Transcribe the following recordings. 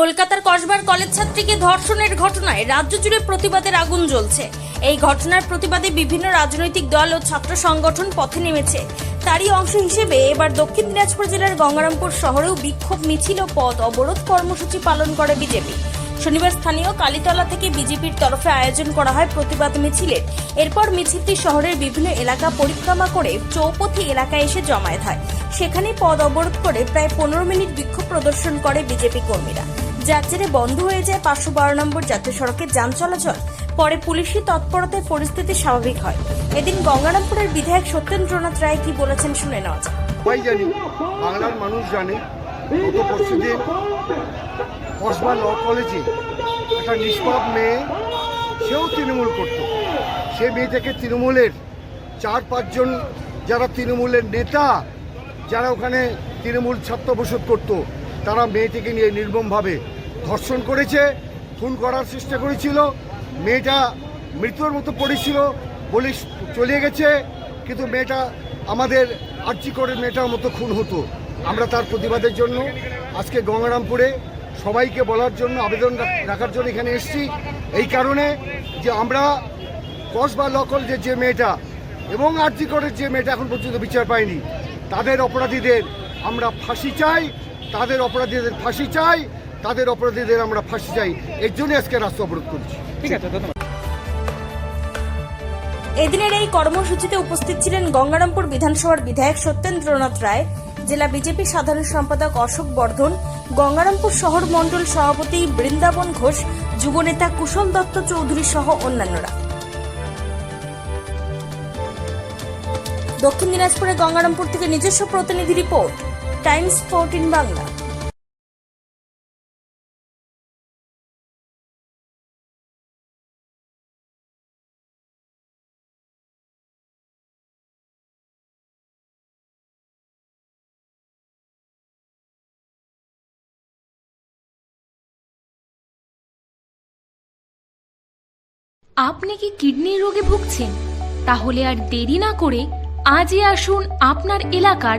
কলকাতার কসবার কলেজ ছাত্রীকে ধর্ষণের ঘটনায় রাজ্য জুড়ে প্রতিবাদের আগুন জ্বলছে। এই ঘটনার প্রতিবাদে বিভিন্ন রাজনৈতিক দল ও ছাত্র সংগঠন পথে নেমেছে। তারই অংশ হিসেবে এবার দক্ষিণ দিনাজপুর জেলার গঙ্গারামপুর শহরেও বিক্ষোভ, মিছিল ও পথ অবরোধ কর্মসূচি পালন করে বিজেপি। শনিবার স্থানীয় কালীতলা থেকে বিজেপির তরফে আয়োজন করা হয় প্রতিবাদ মিছিলের এরপর মিছিলটি শহরের বিভিন্ন এলাকা পরিক্রমা করে চৌপথি এলাকায় এসে জমায়েত হয়। সেখানে পদ অবরোধ করে প্রায় পনেরো মিনিট বিক্ষোভ প্রদর্শন করে বিজেপি কর্মীরা। যার জেরে বন্ধ হয়ে যায় পাঁচশো বারো নম্বর জাতীয় সড়কে যান চলাচল। পরে পুলিশি তৎপরতায় পরিস্থিতি স্বাভাবিক হয়। এদিন গঙ্গারামপুরের বিধায়ক সত্যেন্দ্রনাথ রায় কি বলেছেন শুনে নেওয়া সবাই জানি, বাংলার মানুষ জানে কসবা ল কলেজে একটা নিষ্পাপ মেয়ে, সেও তৃণমূল করত। সে মেয়েটাকে তৃণমূলের চার, পাঁচজন যারা তৃণমূলের নেতা, যারা ওখানে তৃণমূল ছাত্র বসত করতো তারা মেয়েটিকে নিয়ে নির্মমভাবে ধর্ষণ করেছে, খুন করার চেষ্টা করেছিল। মেয়েটা মৃত্যুর মতো পড়েছিল, পুলিশ চলে গেছে, কিন্তু মেয়েটা আমাদের আর্জি করে মেয়েটার মতো খুন হতো। আমরা তার প্রতিবাদের জন্য আজকে গঙ্গারামপুরে সবাইকে বলার জন্য আবেদন রাখার জন্য এখানে এসেছি। এই কারণে যে আমরা কসবা লকল যে যে মেয়েটা এবং আর্জি করে যে মেয়েটা এখন পর্যন্ত বিচার পায়নি, তাদের অপরাধীদের আমরা ফাঁসি চাই। তাদের অপরাধীদের ফাঁসি চাই তাদের অপরাধীদের আমরা ফাঁসি চাই। এর জন্য আজকে রাস্তা অবরোধ করছি। ঠিক আছে এদিনের এই কর্মসূচিতে উপস্থিত ছিলেন গঙ্গারামপুর বিধানসভার বিধায়ক সত্যেন্দ্রনাথ রায় জেলা বিজেপি সাধারণ সম্পাদক অশোক বর্ধন গঙ্গারামপুর শহর মণ্ডল সভাপতি বৃন্দাবন ঘোষ যুবনেতা কুশল দত্ত চৌধুরী সহ অন্যান্যরা। দক্ষিণ দিনাজপুরের গঙ্গারামপুর থেকে নিজস্ব প্রতিনিধি রিপোর্ট। Times fourteen Bangla. আপনি কি কিডনির রোগে ভুগছেন? তাহলে আর দেরি না করে আজই আসুন আপনার এলাকার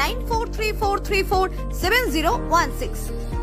9434347016.